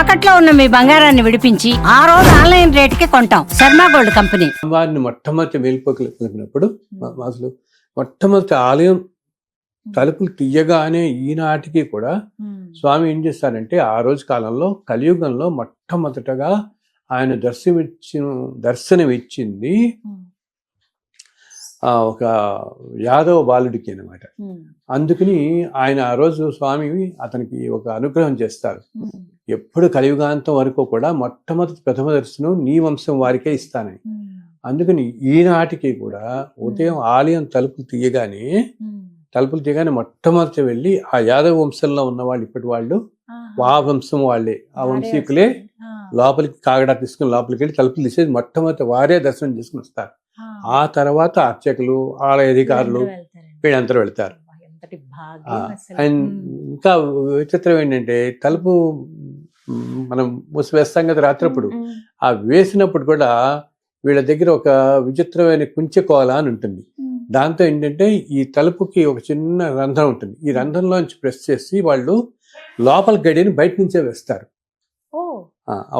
తాకట్లో ఉన్న మీ బంగారాన్ని విడిపించి ఆ రోజు ఆన్లైన్ రేటుకి కొంటాం. Sharma gold company. వారిని మొట్టమొదటి మేలుపోకలు కలిపినప్పుడు అసలు మొట్టమొదటి ఆలయం తలుపులు తీయగానే ఈనాటికి కూడా స్వామి ఏం చేస్తారంటే ఆ రోజు కాలంలో కలియుగంలో మొట్టమొదటగా ఆయన దర్శనమిచ్చిన దర్శనం ఇచ్చింది ఆ ఒక యాదవ బాలుడికి అనమాట అందుకని ఆయన ఆ రోజు స్వామి అతనికి ఒక అనుగ్రహం చేస్తారు. ఎప్పుడు కలియుగాంతం వరకు కూడా మొట్టమొదటి ప్రథమ దర్శనం నీ వంశం వారికే ఇస్తానని. అందుకని ఈనాటికి కూడా ఉదయం ఆలయం తలుపులు తీయగానే తలుపులు తీయగానే మొట్టమొదటి వెళ్ళి ఆ యాదవ వంశంలో ఉన్న వాళ్ళు ఇప్పటి వాళ్ళు ఆ వంశం వాళ్ళే. ఆ వంశీకులే లోపలికి కాగడా తీసుకుని లోపలికి వెళ్ళి తలుపులు తీసేది మొట్టమొదటి వారే దర్శనం చేసుకుని వస్తారు. ఆ. తర్వాత అర్చకులు ఆలయ అధికారులు వీళ్ళందరూ వెళ్తారు. అండ్. ఇంకా విచిత్రం ఏంటంటే తలుపు మనం మూసివేస్తాం కదా రాత్రప్పుడు. ఆ వేసినప్పుడు కూడా వీళ్ళ దగ్గర ఒక విచిత్రమైన కుంచె కోల అని ఉంటుంది. దాంతో ఏంటంటే ఈ తలుపుకి ఒక చిన్న రంధ్రం ఉంటుంది ఈ రంధ్రంలోంచి ప్రెస్ చేసి వాళ్ళు లోపల గడిని బయట నుంచే వేస్తారు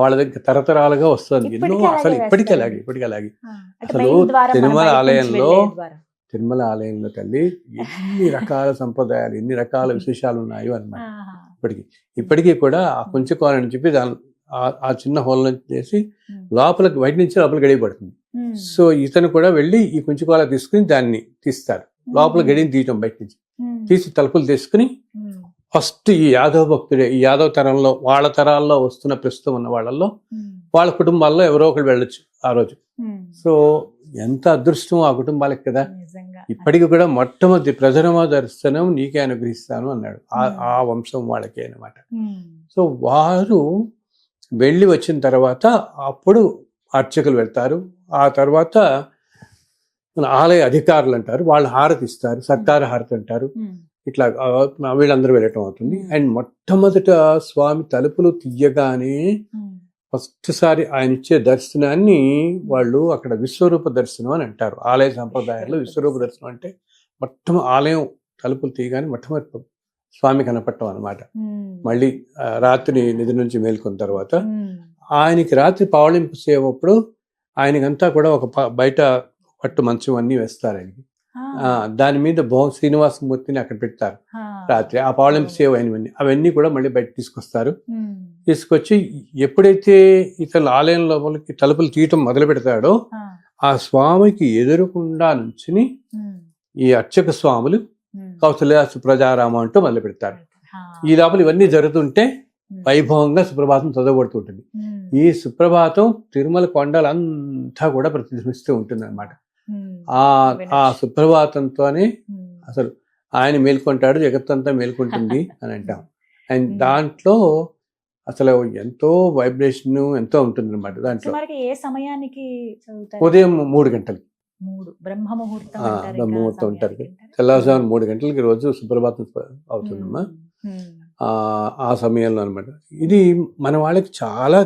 వాళ్ళ దగ్గర తరతరాలుగా వస్తుంది ఎన్నో అసలు ఇప్పటికీ. అలాగే ఇప్పటికీ అలాగే అసలు తిరుమల ఆలయంలో. తిరుమల ఆలయంలో తల్లి ఎన్ని రకాల సంప్రదాయాలు ఎన్ని రకాల విశేషాలు ఉన్నాయో అన్నమాట. ఇప్పటికీ ఇప్పటికీ కూడా ఆ కొంచెం కోలని చెప్పి దాని ఆ- చిన్న హోల్ నుంచి చేసి. లోపలికి బయట నుంచి లోపల గడియ పడుతుంది. సో ఇతను కూడా వెళ్ళి ఈ కొంచెం కోల తీసుకుని దాన్ని తీస్తారు లోపల గడిని తీయటం బయట నుంచి. తీసి తలుపులు తీసుకుని. ఫస్ట్ ఈ యాదవ భక్తుడే ఈ యాదవ తరంలో వాళ్ళ తరాల్లో వస్తున్న ప్రస్తుతం ఉన్న వాళ్ళల్లో. వాళ్ళ కుటుంబాల్లో ఎవరో ఒకరు వెళ్ళొచ్చు ఆ రోజు. సో ఎంత అదృష్టం ఆ కుటుంబాలకు కదా ఇప్పటికి కూడా మొట్టమొదటి ప్రజనమ దర్శనం నీకే అనుగ్రహిస్తాను అన్నాడు ఆ- ఆ వంశం వాళ్ళకే అనమాట ఉమ్. సో వారు వెళ్ళి వచ్చిన తర్వాత అప్పుడు అర్చకులు వెళ్తారు ఆ తర్వాత మన ఆలయ అధికారులు అంటారు వాళ్ళు హారతి ఇస్తారు సర్కారు హారతి అంటారు. ఇట్లా వీళ్ళందరూ వెళ్ళటం అవుతుంది Hmm. అండ్ మొట్టమొదట స్వామి తలుపులు తీయగానే. ఫస్ట్ సారి ఆయన ఇచ్చే దర్శనాన్ని వాళ్ళు అక్కడ విశ్వరూప దర్శనం అని అంటారు. ఆలయ సంప్రదాయాల్లో విశ్వరూప దర్శనం. అంటే మొట్టమ ఆలయం తలుపులు తీయగానే మొట్టమొదటి స్వామి కనపడటం అనమాట. మళ్ళీ రాత్రి నిధి నుంచి మేల్కొన్న తర్వాత. ఆయనకి రాత్రి పవళింపు సేవప్పుడు ఆయనకంతా కూడా ఒక బయట పట్టు మంచం అన్ని వేస్తారు ఆయనకి. దాని మీద భో శ్రీనివాసమూర్తిని అక్కడ పెడతారు. రాత్రి. ఆ పవళింపు సేవ అయినవన్నీ. అవన్నీ కూడా మళ్ళీ బయట తీసుకొస్తారు. తీసుకొచ్చి ఎప్పుడైతే ఇతను ఆలయం లోపలికి తలుపులు తీయటం మొదలు పెడతాడో ఆ. స్వామికి ఎదురుకుండా నుంచుని. ఈ అర్చక స్వాములు ఉమ్. కౌశల్య సుప్రజారామ అంటూ మొదలు పెడతారు. ఈ లోపల ఇవన్నీ జరుగుతుంటే. వైభవంగా సుప్రభాతం చదవబడుతుంటుంది. ఈ సుప్రభాతం తిరుమల కొండలంతా కూడా ప్రతిధ్వనిస్తూ ఉంటుంది అనమాట. ఆ ఆ. సుప్రభాతంతోనే. అసలు ఆయన మేల్కొంటాడు జగత్తంతా మేల్కొంటుంది అని అంటాం అండ్. దాంట్లో అసలు ఎంతో వైబ్రేషన్ ఎంతో ఉంటుంది అనమాట దాంట్లో ఏ సమయానికి ఉదయం మూడు గంటలకి. మూడు. బ్రహ్మ ముహూర్తం ఆ, అంటారు బ్రహ్మ ఇంకా ముహూర్తం సమయానికి ఉంటారు. తెల్లవారుజామున మూడు గంటలకి రోజు సుప్రభాతం అవుతుందమ్మా. ఆ సమయంలో అనమాట ఇది మన వాళ్ళకి చాలా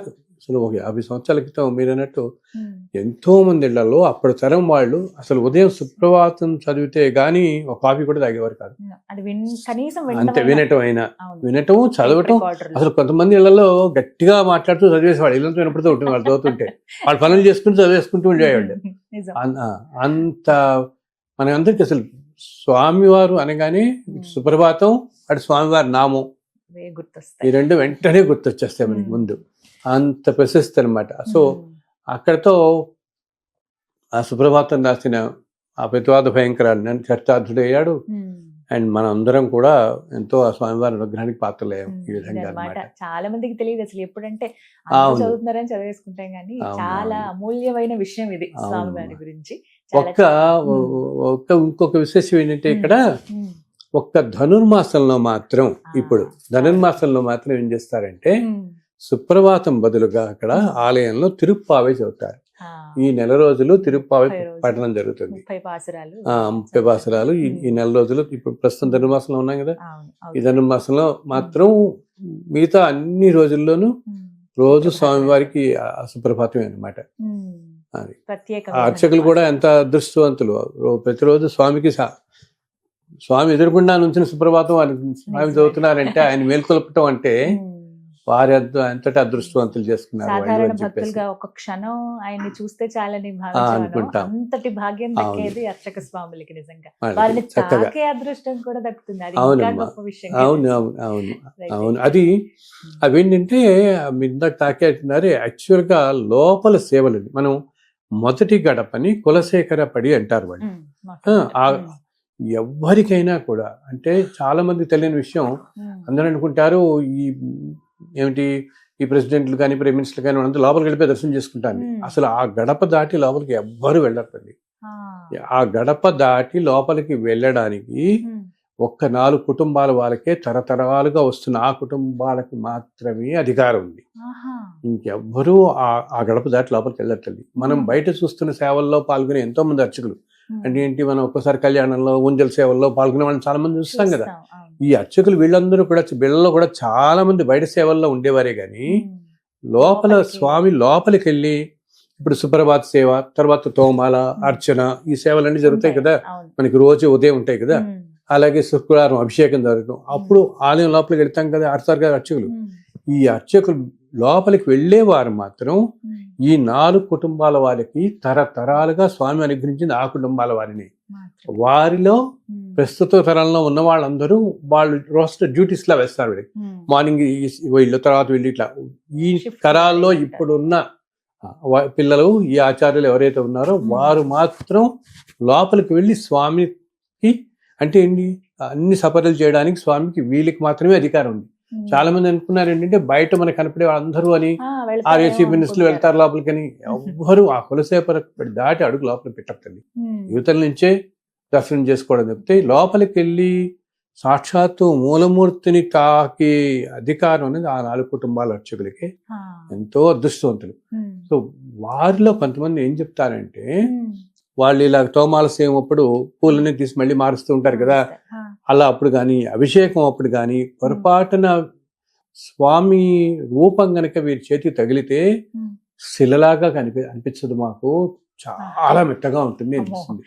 అసలు ఒక యాభై సంవత్సరాల క్రితం మీరు అన్నట్టు ఉమ్. ఎంతో మంది ఇళ్ళలో అప్పటి తరం వాళ్ళు అసలు ఉదయం సుప్రభాతం చదివితే గానీ ఒక కాఫీ కూడా తాగేవారు కాదు. అంతే వినటం అయినా. వినటం చదవటం. అసలు కొంతమంది ఇళ్ళలో గట్టిగా మాట్లాడుతూ చదివేసేవాడు ఇళ్ళతో వినపడుతూ ఉంటుంది వాళ్ళు చదువుతుంటే. వాళ్ళు పనులు చేసుకుంటూ చదివేసుకుంటూ ఉండేవాళ్ళు. అంత మన అందరికి అసలు స్వామివారు అనగానే సుప్రభాతం అటు స్వామివారి నామం. ఈ రెండు వెంటనే గుర్తొచ్చేస్తాయి మనకి. ముందు. అంత ప్రశస్తి అనమాట సో. అక్కడతో ఆ సుప్రభాతం రాసిన ఆ ప్రతివాద భయంకరాన్ని చర్చార్థుడయ్యాడు. అండ్ మనం అందరం కూడా ఎంతో ఆ స్వామివారి అనుగ్రహానికి పాత్రలయ్యాం ఉమ్. ఈ విధంగా అనమాట చాలా మందికి తెలియదు అసలు ఎప్పుడంటే చదువుతున్నారని చదివేసుకుంటాం కానీ చాలా. అమూల్యమైన విషయం ఇది అవును. స్వామి గారి గురించి ఒక్క. ఒక్క ఇంకొక విశేషం ఏంటంటే. ఇక్కడ. ఒక్క ధనుర్మాసంలో మాత్రం. ఇప్పుడు ధనుర్మాసంలో మాత్రం ఏం చేస్తారంటే. సుప్రభాతం బదులుగా అక్కడ ఆలయంలో తిరుప్పావే చదువుతారు. ఈ నెల రోజులు తిరుప్పావే. పఠనం జరుగుతుంది. ముప్పై పాసురాలు. ఈ నెల రోజులు ఇప్పుడు ప్రస్తుతం ధనుర్మాసంలో ఉన్నాం కదా. ఈ. ధనుర్మాసంలో మాత్రం మిగతా అన్ని రోజుల్లోనూ. రోజు స్వామివారికి సుప్రభాతమే అనమాట. అది. అర్చకులు కూడా ఎంత అదృష్టవంతులు. ప్రతిరోజు స్వామికి స్వామి ఎదురుకుండా నుంచిన సుప్రభాతం స్వామి చదువుతున్నారంటే ఆయన మేల్కొల్పటం అంటే వారి ఎంతటి అదృష్టవంతులు చేసుకున్నారు ఒక క్షణం ఆయన్ని చూస్తే చాలని అంతటి భాగ్యం. దక్కేది అర్చక స్వాములకి నిజంగా. తాకే అదృష్టం కూడా దక్కుతుంది. అది ఇంకా అవునమ్మా. గొప్ప విషయం అవును. అవును అవును. అవును. అది అవి ఏంటంటే మీరు ఇందాక తాకే అంటున్నారు యాక్చువల్గా లోపల సేవలు మనం మొదటి గడపని కులశేఖర పడి అంటారు వాళ్ళు. ఎవ్వరికైనా కూడా అంటే చాలా మంది తెలియని విషయం అందరూ అనుకుంటారు ఈ ఏమిటి? ఈ ప్రెసిడెంట్లు కానీ ప్రైమ్ మినిస్టర్లు కానీ వాళ్ళంతా లోపలికి వెళ్ళిపోయి దర్శనం చేసుకుంటారు. Hmm. అసలు ఆ గడప దాటి లోపలికి ఎవ్వరు వెళ్ళకండి ఆ, గడప దాటి లోపలికి వెళ్ళడానికి ఒక్క నాలుగు కుటుంబాల వాళ్ళకే తరతరాలుగా వస్తున్న ఆ కుటుంబాలకు మాత్రమే అధికారం ఉంది. ఇంకెవ్వరూ ఆ ఆ గడప దాటి లోపలికి వెళ్ళట్లేదు. మనం. బయట చూస్తున్న సేవల్లో పాల్గొనే ఎంతో మంది అర్చకులు అంటే ఏంటి మనం ఒక్కసారి కళ్యాణంలో ఊంజల్ సేవల్లో పాల్గొనే వాళ్ళని చాలా మంది చూస్తాం కదా. ఈ అర్చకులు వీళ్ళందరూ కూడా వీళ్ళలో కూడా చాలా మంది బయట సేవల్లో ఉండేవారే గాని ఉమ్, లోపల. స్వామి లోపలికి వెళ్ళి ఇప్పుడు సుప్రభాత సేవ తర్వాత తోమాల అర్చన ఈ సేవలన్నీ జరుగుతాయి కదా. మనకి రోజు ఉదయం ఉంటాయి కదా. అలాగే శుక్రవారం అభిషేకం జరుగుతాం అప్పుడు ఆలయం లోపలికి వెళ్తాం కదా ఆడతారు కదా అర్చకులు ఈ అర్చకులు లోపలికి వెళ్ళేవారు మాత్రం ఈ నాలుగు కుటుంబాల వారికి తరతరాలుగా స్వామి అనుగ్రహించింది ఆ కుటుంబాల వారిని. వారిలో ప్రస్తుత తరంలో ఉన్న వాళ్ళందరూ వాళ్ళు రోస్టర్ డ్యూటీస్ లా వేస్తారు వీళ్ళకి మార్నింగ్ వీళ్ళు తర్వాత వీళ్ళు ఇట్లా ఈ తరాల్లో. ఇప్పుడున్న పిల్లలు ఈ ఆచార్యులు ఎవరైతే ఉన్నారో. వారు మాత్రం లోపలికి వెళ్ళి స్వామికి అంటే ఏంటి అన్ని సపర్యలు చేయడానికి స్వామికి వీళ్ళకి మాత్రమే అధికారం ఉంది. చాలా మంది అనుకున్నారు ఏంటంటే బయట మనకు కనపడే వాళ్ళందరూ అని ఆర్ఏసీ మినిస్టర్లు అనుకుంటారు. వెళ్తారు లోపలికని. ఎవ్వరు ఆ కులసేపర దాటి అడుగు లోపలికి పెట్టకండి యువతల నుంచే దర్శనం చేసుకోవడం చెప్తే లోపలికి వెళ్ళి సాక్షాత్తు మూలమూర్తిని తాకే అధికారం అనేది ఆ నాలుగు కుటుంబాల అర్చకులకి ఎంతో అదృష్టవంతులు. సో వారిలో కొంతమంది ఏం చెప్తారంటే వాళ్ళు ఇలా తోమాల సేవం అప్పుడు పూలని తీసి మళ్ళీ మారుస్తూ ఉంటారు కదా. అలా అప్పుడు కానీ అభిషేకం అప్పుడు కానీ పొరపాటున స్వామి రూపం గనక వీరి చేతికి తగిలితే శిలలాగా కనిపి అనిపించదు మాకు. చాలా మెత్తగా ఉంటుంది. అనిపిస్తుంది.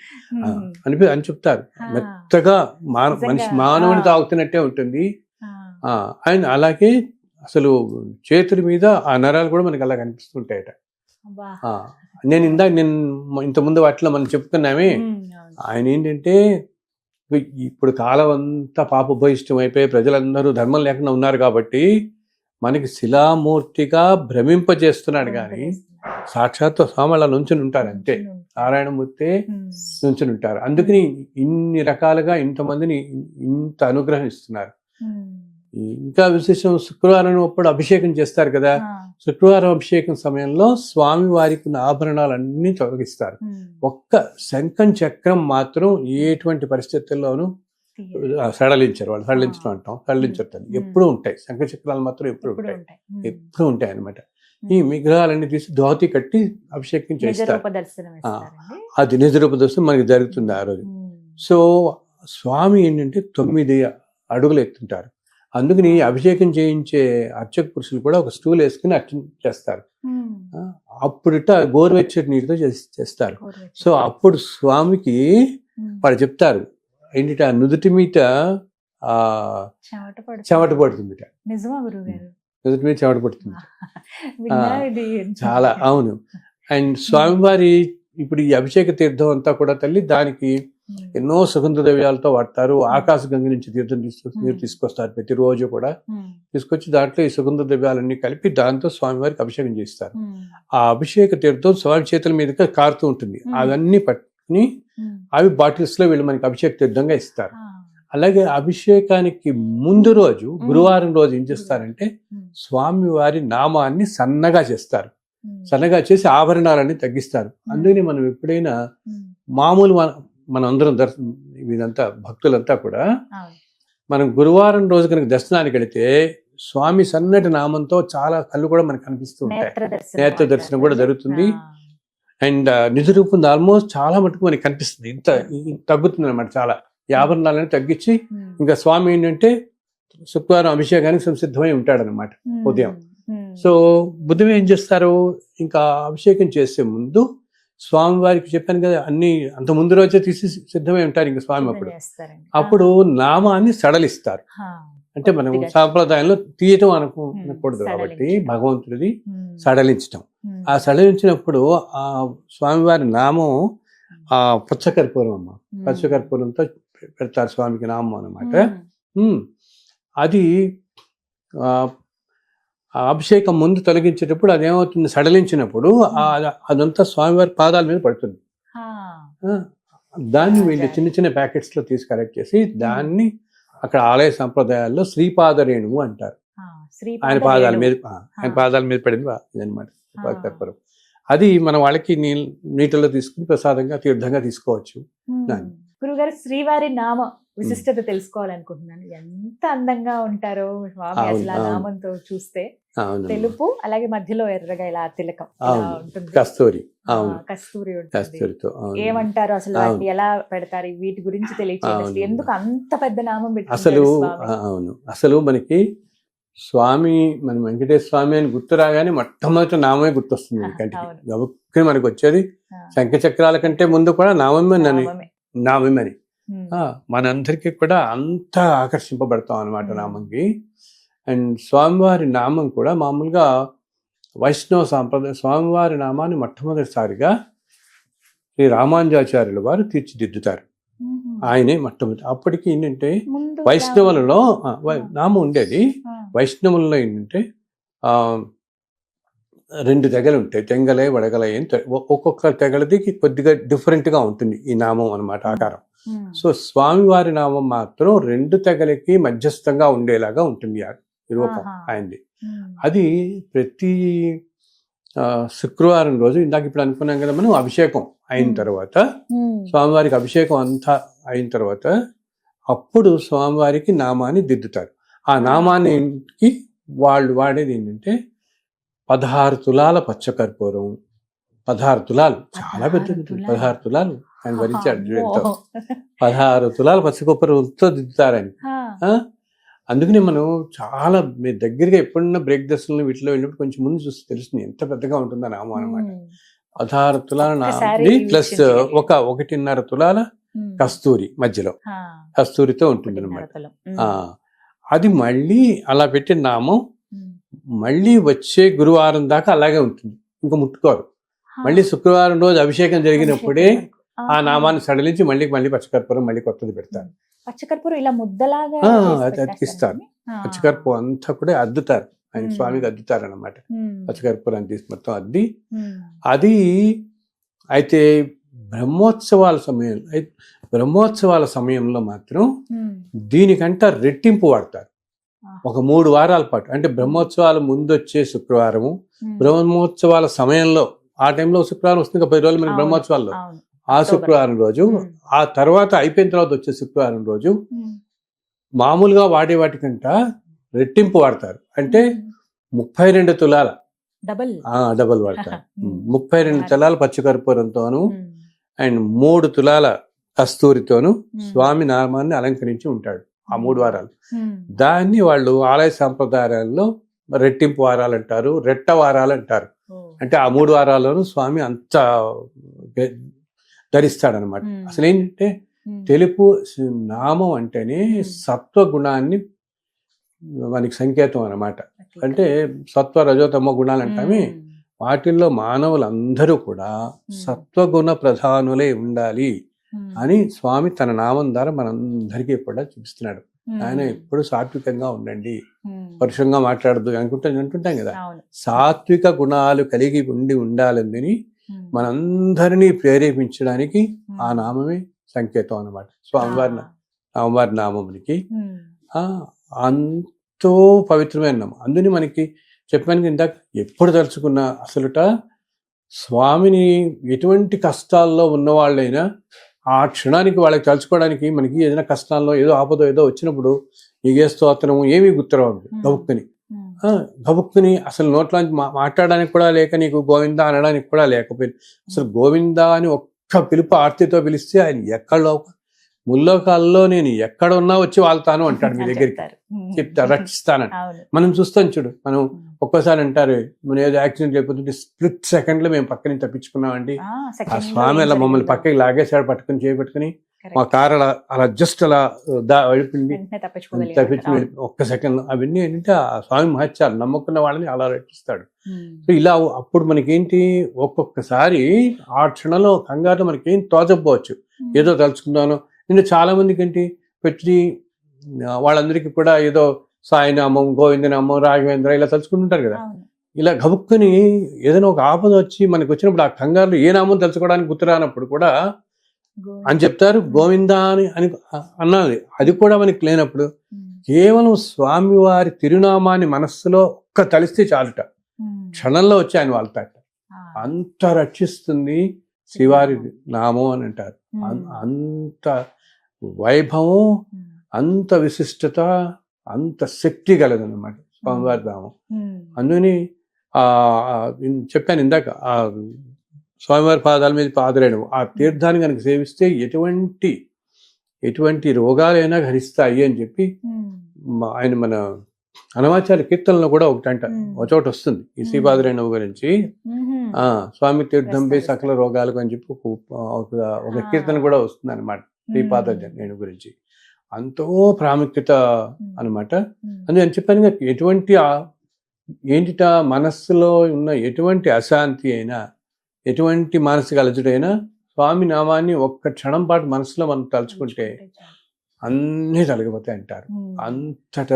అనిపి అని చెప్తారు. మెత్తగా మాన మనిషి మానవుని. తాగుతున్నట్టే ఉంటుంది. ఆ, ఆ, అండ్ అలాగే అసలు చేతుల మీద ఆ నరాలు కూడా మనకి అలా కనిపిస్తుంటాయట. నేను ఇందాక నేను ఇంత ముందు వాటిలో మనం చెప్పుకున్నామే. ఆయన ఏంటంటే ఇప్పుడు కాలం అంతా పాపభూయిష్టం అయిపోయి ప్రజలందరూ ధర్మం లేకుండా ఉన్నారు కాబట్టి మనకి శిలామూర్తిగా భ్రమింపజేస్తున్నాడు కానీ సాక్షాత్ స్వామి అలా నుంచుని ఉంటారు అంతే. నారాయణమూర్తి నుంచుని ఉంటారు. అందుకని ఇన్ని రకాలుగా ఇంతమందిని ఇంత అనుగ్రహం ఇస్తున్నారు ఇంకా విశేషం శుక్రవారం అప్పుడు అభిషేకం చేస్తారు కదా. శుక్రవారం అభిషేకం సమయంలో స్వామి వారికి ఉన్న ఆభరణాలన్నీ తొలగిస్తారు. ఒక్క శంఖం చక్రం మాత్రం ఎటువంటి పరిస్థితుల్లోనూ సడలించరు. వాళ్ళు సడలించడం అంటాం. సడలించరు. ఎప్పుడూ ఉంటాయి. శంఖ చక్రాలు మాత్రం ఎప్పుడు ఉంటాయి. ఎప్పుడు ఉంటాయి అన్నమాట. ఉమ్. ఈ విగ్రహాలన్నీ తీసి దోతి కట్టి అభిషేకం చేస్తారు. అది నిజ రూపదర్శనం మనకి జరుగుతుంది ఆ రోజు. సో స్వామి ఏంటంటే తొమ్మిది అడుగులు ఎత్తుంటారు. అందుకని అభిషేకం చేయించే అర్చక పురుషులు కూడా ఒక స్టూల్ వేసుకుని అర్చన చేస్తారు. అప్పుడిట గోరువెచ్చటి నీటితో చేస్- చేస్తారు. సో అప్పుడు స్వామికి వాళ్ళు చెప్తారు ఏంటిట నుదుటి మీద ఆ చెమట పడుతుంది. చెమట పడుతుందిట. నిజమా గురువు గారు నుదుటి మీద చెమట పడుతుంది చాలా అవును. అండ్ స్వామివారి ఇప్పుడు ఈ అభిషేక తీర్థం అంతా కూడా తల్లి దానికి ఎన్నో సుగంధ ద్రవ్యాలతో వాడతారు ఆకాశ గంగ నుంచి తీర్థం తీసుకొ నీరు Hmm. తీసుకొస్తారు ప్రతిరోజు కూడా. తీసుకొచ్చి దాంట్లో ఈ సుగంధ ద్రవ్యాలన్నీ కలిపి దాంతో స్వామివారికి అభిషేకం చేస్తారు. ఆ అభిషేక తీర్థం స్వామి చేతుల మీదుగా కారుతూ ఉంటుంది. Hmm. అవన్నీ పట్టుకుని అవి బాటిల్స్లో వీళ్ళు మనకి అభిషేక తీర్థంగా ఇస్తారు. ఆ, అలాగే అభిషేకానికి ముందు రోజు గురువారం రోజు ఏం చేస్తారంటే ఉమ్, స్వామి వారి నామాన్ని సన్నగా చేస్తారు. సన్నగా చేసి ఆభరణాలన్నీ తగ్గిస్తారు. అందుకని మనం ఎప్పుడైనా మామూలు మనందరం దర్శనం వీరంతా భక్తులంతా కూడా. మనం గురువారం రోజు కనుక దర్శనానికి వెళితే స్వామి సన్నటి నామంతో చాలా కళ్ళు కూడా మనకు కనిపిస్తూ ఉంటాయి నేత్ర దర్శనం కూడా. జరుగుతుంది. అండ్ నిజ రూపం ఆల్మోస్ట్ చాలా మటుకు మనకి కనిపిస్తుంది ఇంత తగ్గుతుంది అనమాట చాలా ఆభరణాలని తగ్గించి ఇంకా స్వామి ఏంటంటే శుక్రవారం అభిషేకానికి సంసిద్ధమై ఉంటాడనమాట ఉదయం. సో బుద్ధం ఏం చేస్తారు ఇంకా అభిషేకం చేసే ముందు స్వామి వారికి చెప్పాను కదా అన్ని అంత ముందు రోజే తీసి సిద్ధమై ఉంటారు ఇంకా స్వామి అప్పుడు. అప్పుడు నామాన్ని సడలిస్తారు అంటే మనం. సాంప్రదాయంలో తీయటం అనుకోకూడదు కాబట్టి. భగవంతుడిది సడలించటం ఆ సడలించినప్పుడు ఆ స్వామివారి నామం ఆ పుచ్చకర్పూరం అమ్మ పచ్చకర్పూరంతో పెడతారు స్వామికి నామం అనమాట. అది ఆ, అభిషేకం ముందు తొలగించేటప్పుడు అదేమవుతుంది సడలించినప్పుడు అదంతా స్వామివారి పాదాల మీద పడుతుంది దాన్ని వీళ్ళు. చిన్న చిన్న ప్యాకెట్స్లో తీసి కలెక్ట్ చేసి దాన్ని అక్కడ ఆలయ సంప్రదాయాల్లో శ్రీపాద రేణువు అంటారు ఆయన పాదాల. మీద ఆయన. పాదాల మీద పడింది ఆ. కర్పూరం అది మన వాళ్ళకి నీ నీటిలో తీసుకుని ప్రసాదంగా తీర్థంగా తీసుకోవచ్చు. గురుగారు శ్రీవారి నామ విశిష్టత తెలుసుకోవాలనుకుంటున్నాను. ఎంత అందంగా ఉంటారో స్వామి అసలు. నామంతో చూస్తే. తెలుపు అలాగే మధ్యలో ఎర్రగా ఇలా తిలకం. ఉంటుంది. కస్తూరి. కస్తూరి కస్తూరితో ఏమంటారు అసలు ఎలా పెడతారు? వీటి గురించి తెలియచేయండి. ఎందుకు అంత పెద్ద నామం అసలు అవును. అసలు మనకి స్వామి మన వెంకటేశ్వర స్వామి అని గుర్తు రాగానే మొట్టమొదటి నామే గుర్తొస్తుంది. గబుక్కుని మనకి వచ్చేది ఆ, శంఖ చక్రాల కంటే ముందు కూడా నామమే నని నామమే. ఆ, మనందరికీ కూడా అంత ఆకర్షింపబడతాం అనమాట. నామంకి. అండ్ స్వామివారి నామం కూడా మామూలుగా వైష్ణవ సాంప్రదాయ స్వామివారి నామాన్ని మొట్టమొదటిసారిగా శ్రీ రామానుజాచార్యుల వారు తీర్చిదిద్దుతారు. ఆయనే మొట్టమొదటి అప్పటికి ఏంటంటే వైష్ణవులలో నామం ఉండేది. వైష్ణవుల్లో ఏంటంటే ఆ, రెండు తెగలు ఉంటాయి. తెంగలే వడగలే అని ఒక్కొక్క తెగలది కొద్దిగా different గా ఉంటుంది ఈ నామం అన్నమాట ఆకారం. ఉమ్, సో స్వామివారి నామం మాత్రం రెండు తెగలకి మధ్యస్థంగా ఉండేలాగా ఉంటుంది రూపం. ఆయనది. ఉమ్, అది ప్రతి శుక్రవారం రోజు ఇందాక ఇప్పుడు అనుకున్నాం కదా మనం అభిషేకం అయిన Hmm. తర్వాత స్వామివారికి అభిషేకం అంతా అయిన తర్వాత అప్పుడు స్వామివారికి నామాన్ని దిద్దుతారు. ఆ నామానికి వాళ్ళు వాడేది ఏంటంటే పదహారు తులాల పచ్చకర్పూరం. పదహారు తులాలు. చాలా. తులాలు. పదహారు తులాలు. ఆయన భరించాడు. ఎంతో పదహారు తులాల పచ్చకర్పూరంతో దిద్దుతారని? అందుకనే మనం చాలా మీ దగ్గరగా ఎప్పుడన్నా బ్రేక్ దర్శనం వీటిలో వెళ్ళినప్పుడు కొంచెం ముందు చూస్తే తెలుస్తుంది ఎంత పెద్దగా ఉంటుందో నామం అనమాట పదహారు తులాల నాది ప్లస్. ఒక ఒకటిన్నర తులాల కస్తూరి మధ్యలో. కస్తూరితో ఉంటుంది అనమాట అది మళ్ళీ అలా పెట్టిన నామం. మళ్ళీ వచ్చే గురువారం దాకా అలాగే ఉంటుంది. ఇంకా ముట్టుకోరు. మళ్ళీ శుక్రవారం రోజు అభిషేకం జరిగినప్పుడే. ఆ. నామాన్ని సడలించి మళ్ళీ మళ్ళీ పచ్చకర్పూరం మళ్ళీ కొత్తది పెడతారు. పచ్చకర్పూరం ఇలా ముద్దలాగా అతికిస్తారు. పచ్చకర్పూరం అంతా కూడా అద్దుతారు. ఆయన. స్వామికి అద్దుతారు అనమాట పచ్చకర్పూరాన్ని తీసి మొత్తం అద్ది. అది అయితే బ్రహ్మోత్సవాల సమయంలో బ్రహ్మోత్సవాల సమయంలో మాత్రం దీనికంట రెట్టింపు వాడతారు. ఒక మూడు వారాల పాటు అంటే బ్రహ్మోత్సవాల ముందు వచ్చే శుక్రవారము బ్రహ్మోత్సవాల సమయంలో ఆ టైంలో శుక్రవారం వస్తుంది ఇంకా పది రోజులు మనకి. బ్రహ్మోత్సవాల్లో. ఆ. శుక్రవారం రోజు ఆ తర్వాత అయిపోయిన తర్వాత వచ్చే శుక్రవారం రోజు మామూలుగా వాడే వాటికంట రెట్టింపు వాడతారు. అంటే ముప్పై రెండు తులాల. డబల్. ఆ డబల్ వాడతారు. ముప్పై రెండు తులాల పచ్చికర్పూరంతోను అండ్ మూడు తులాల కస్తూరితోను స్వామి నామాన్ని అలంకరించి ఉంటాడు. ఆ మూడు వారాలు. దాన్ని వాళ్ళు ఆలయ సంప్రదాయాల్లో రెట్టింపు వారాలు అంటారు రెట్ట వారాలు అంటారు అంటే ఆ మూడు వారాల్లోనూ స్వామి అంత ధరిస్తాడనమాట అసలు ఏంటంటే తెలుపు నామం అంటేనే Hmm. సత్వ గుణాన్ని మనకి సంకేతం అన్నమాట. అట్లా. అంటే సత్వ రజోతమ గుణాలు అంటామే వాటిల్లో మానవులందరూ కూడా సత్వగుణ ప్రధానులే ఉండాలి. అని స్వామి తన నామం ద్వారా మనందరికీ కూడా చూపిస్తున్నాడు. ఆయన ఎప్పుడు సాత్వికంగా ఉండండి. పరుషంగా మాట్లాడదు అనుకుంటా అంటుంటాం కదా. సాత్విక గుణాలు కలిగి ఉండి ఉండాలని మనందరినీ ప్రేరేపించడానికి ఆ నామమే సంకేతం అన్నమాట. స్వామివారి స్వామివారి నామమునికి ఎంతో పవిత్రమైన నామం అందుని మనకి చెప్పాను ఇందాక ఎప్పుడు తలుచుకున్నా అసలుట స్వామిని ఎటువంటి కష్టాల్లో ఉన్నవాళ్ళైనా ఆ క్షణానికి వాళ్ళకి తలుచుకోవడానికి మనకి ఏదైనా కష్టాల్లో ఏదో ఆపదో ఏదో వచ్చినప్పుడు ఏ స్తోత్రము ఏమీ గుర్తురావు. గబుక్కుని. గబుక్కుని అసలు నోట్లోంచి మాట్లాడడానికి కూడా లేక నీకు గోవింద అనడానికి కూడా లేకపోయింది అసలు గోవింద అని ఒక్క పిలుపు ఆర్తితో పిలిస్తే ఆయన ఎక్కడో ముల్లోకాల్లో నేను ఎక్కడ ఉన్నా వచ్చి వాళ్తాను అంటాడు మీ దగ్గరికి. చెప్తారు. ఉమ్, చెప్తా రక్షిస్తానని మనం చూస్తాం చూడు మనం ఒక్కోసారి అంటారు మనం ఏదో యాక్సిడెంట్ లేకపోతుంటే స్ప్లిట్ సెకండ్లో మేము పక్కన తప్పించుకున్నామండి. ఆ, స్వామి అలా మమ్మల్ని. పక్కకి లాగేశాడు పట్టుకుని చేయి పట్టుకుని. మా కారు అలా అలా జస్ట్ అలా దా వెళ్ళిపోయింది వెంటనే తప్పించుకోగలిగారు తప్పించి అక్కడ. వెళ్ళి- ఒక్క సెకండ్ అవన్నీ ఏంటంటే ఆ స్వామి మహత్యాలు నమ్ముకున్న వాళ్ళని అలా రక్షిస్తాడు. సో ఇలా అప్పుడు మనకేంటి ఒక్కొక్కసారి ఆ క్షణంలో కంగారు మనకేం తోచకపోవచ్చు. ఏదో తలుచుకుందాను నేను చాలా మందికి ఏంటి పెట్టి వాళ్ళందరికీ కూడా ఏదో సాయినామం గోవిందనామం రాఘవేంద్ర ఇలా తలుచుకుంటుంటారు కదా. ఇలా గబుక్కుని ఏదైనా ఒక ఆపద వచ్చి మనకి వచ్చినప్పుడు ఆ కంగారులో ఏ నామం తలుచుకోవడానికి గుర్తురానప్పుడు కూడా. అని చెప్తారు గోవిందా అని అని అన్నది అది కూడా మనకి లేనప్పుడు. కేవలం స్వామివారి తిరునామాన్ని మనస్సులో ఒక్క తలిస్తే చాలుట. క్షణంలో వచ్చి ఆయన వాళ్తాట ఆ. అంత రక్షిస్తుంది శ్రీవారి నామం అని అంటారు అంత వైభవం. అంత విశిష్టత అంత శక్తి కలదన్నమాట స్వామివారి నామం ఉమ్. అందుకని ఆ చెప్పాను ఇందాక ఆ స్వామివారి పాదాల మీద పాదరేయడం ఆ తీర్థాన్ని కనుక సేవిస్తే ఎటువంటి ఎటువంటి రోగాలైనా హరిస్తాయి అని చెప్పి ఆయన మన అనవాచార్య కీర్తనలో కూడా ఒకటి అంట. ఒక చోట వస్తుంది ఈ మ్మ్. శ్రీపాదరేణు గురించి. ఆ స్వామి తీర్థంపై. సకల రోగాలకు అని చెప్పి ఒక. కీర్తన కూడా వస్తుంది అనమాట శ్రీపాద రేణు గురించి అంతో ప్రాముఖ్యత. అనమాట ఉమ్. అందుకని చెప్పాను ఎటువంటి ఏంటిట మనస్సులో ఉన్న ఎటువంటి అశాంతి అయినా ఎటువంటి మానసిక అలజడైనా స్వామి నామాన్ని ఒక్క క్షణం పాటు మనసులో మనం తలుచుకుంటే అన్నీ తొలగిపోతాయి అంటారు. అంతట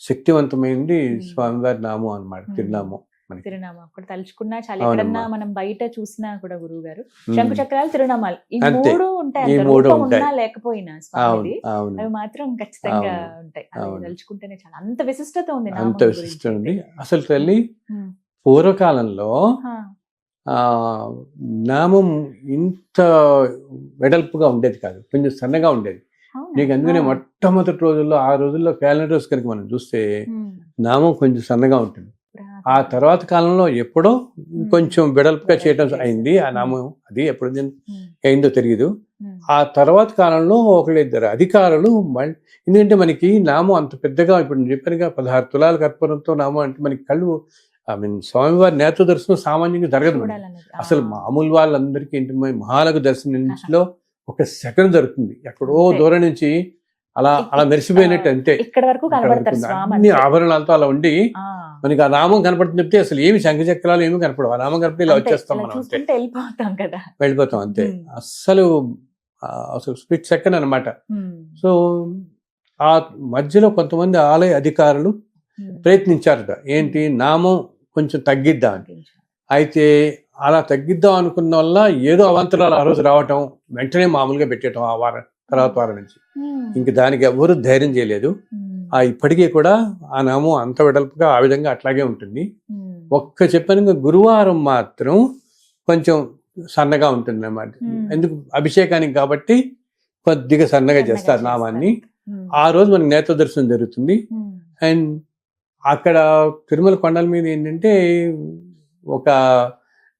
శక్తివంతమైంది. స్వామివారి నామం అన్నమాట మ్మ్. తిరునామం తిరునామా అక్కడ తలుచుకున్నా చాలా. ఎక్కడన్నా మనం బయట చూసినా కూడా గురువు గారు. శంకు చక్రాలు తిరునామాలు ఈ. మూడు ఉంటాయి. ఉన్నా లేకపోయినా అవును అవి మాత్రం ఖచ్చితంగా. ఉంటాయి. తలుచుకుంటేనే చాలా అంత విశిష్టత ఉంది అంత గురించి విశిష్టం ఉంది. అసలు తల్లి. పూర్వకాలంలో నామం ఇంత వెడల్పుగా ఉండేది కాదు కొంచెం సన్నగా ఉండేది? నీకు అందుకనే. మొట్టమొదటి రోజుల్లో ఆ రోజుల్లో క్యాలెండర్స్ కనుక మనం చూస్తే. నామం కొంచెం సన్నగా ఉంటుంది. ఆ తర్వాత కాలంలో ఎప్పుడో కొంచెం వెడల్పుగా చేయడం అయింది ఆ. నామం అది ఎప్పుడు. అయిందో తెలియదు. ఆ తర్వాత కాలంలో ఒకళ్ళిద్దరు అధికారులు ఎందుకంటే మనకి నామం అంత పెద్దగా ఇప్పుడు నేను చెప్పానుగా పదహారు తులాల కర్పూరంతో నామం అంటే మనకి కళ్ళు ఐ మీన్ స్వామివారి నేత్ర దర్శనం సామాన్యంగా జరగదు. అసలు మామూలు వాళ్ళందరికీ ఏంటి మహాలకు దర్శనంలో ఒక సెకండ్ దొరుకుతుంది ఎక్కడో. దూరం నుంచి అలా అలా మెరిసిపోయినట్టు అంతే అన్ని. ఆభరణాలతో అలా ఉండి. మనకి ఆ నామం కనపడుతుంది చెప్తే అసలు ఏమి శంఖచక్రాలు ఏమి కనపడవు. ఆ నామం కనపడి ఇలా వచ్చేస్తాం మనం అంతే. వెళ్ళిపోతాం కదా. వెళ్ళిపోతాం అంతే. అస్సలు అసలు స్ప్లిట్ సెకండ్ అన్నమాట. మ్మ్. సో ఆ మధ్యలో కొంతమంది ఆలయ అధికారులు. ప్రయత్నించారట. ఏంటి? నామం కొంచెం తగ్గిద్దాం అని. అయితే అలా తగ్గిద్దాం అనుకున్న వల్ల ఏదో అవాంతరాలు ఆ రోజు రావటం వెంటనే మామూలుగా పెట్టేయటం ఆ వారం తర్వాత వారం నుంచి. ఇంక దానికి ఎవరు ధైర్యం చేయలేదు. ఆ ఇప్పటికీ కూడా ఆ నామం అంత వెడల్పుగా ఆ విధంగా అట్లాగే ఉంటుంది. ఒక్క చెప్పాను గురువారం మాత్రం కొంచెం సన్నగా ఉంటుంది అన్నమాట. ఎందుకు అభిషేకానికి కాబట్టి కొద్దిగా సన్నగా చేస్తారు నామాన్ని. ఆ రోజు మనకి నేత్ర దర్శనం జరుగుతుంది. అండ్ అక్కడ తిరుమల కొండల మీద ఏంటంటే ఒక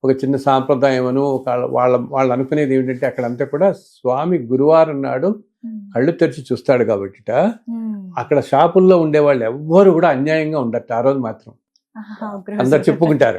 ఒక చిన్న సాంప్రదాయం అను ఒక వాళ్ళ వాళ్ళు అనుకునేది ఏంటంటే అక్కడంతా కూడా స్వామి గురువారం నాడు. కళ్ళు తెరిచి చూస్తాడు కాబట్టిట. అక్కడ షాపుల్లో ఉండే వాళ్ళు ఎవ్వరు కూడా అన్యాయంగా ఉండరు ఆ రోజు మాత్రం. అందరు చెప్పుకుంటారు.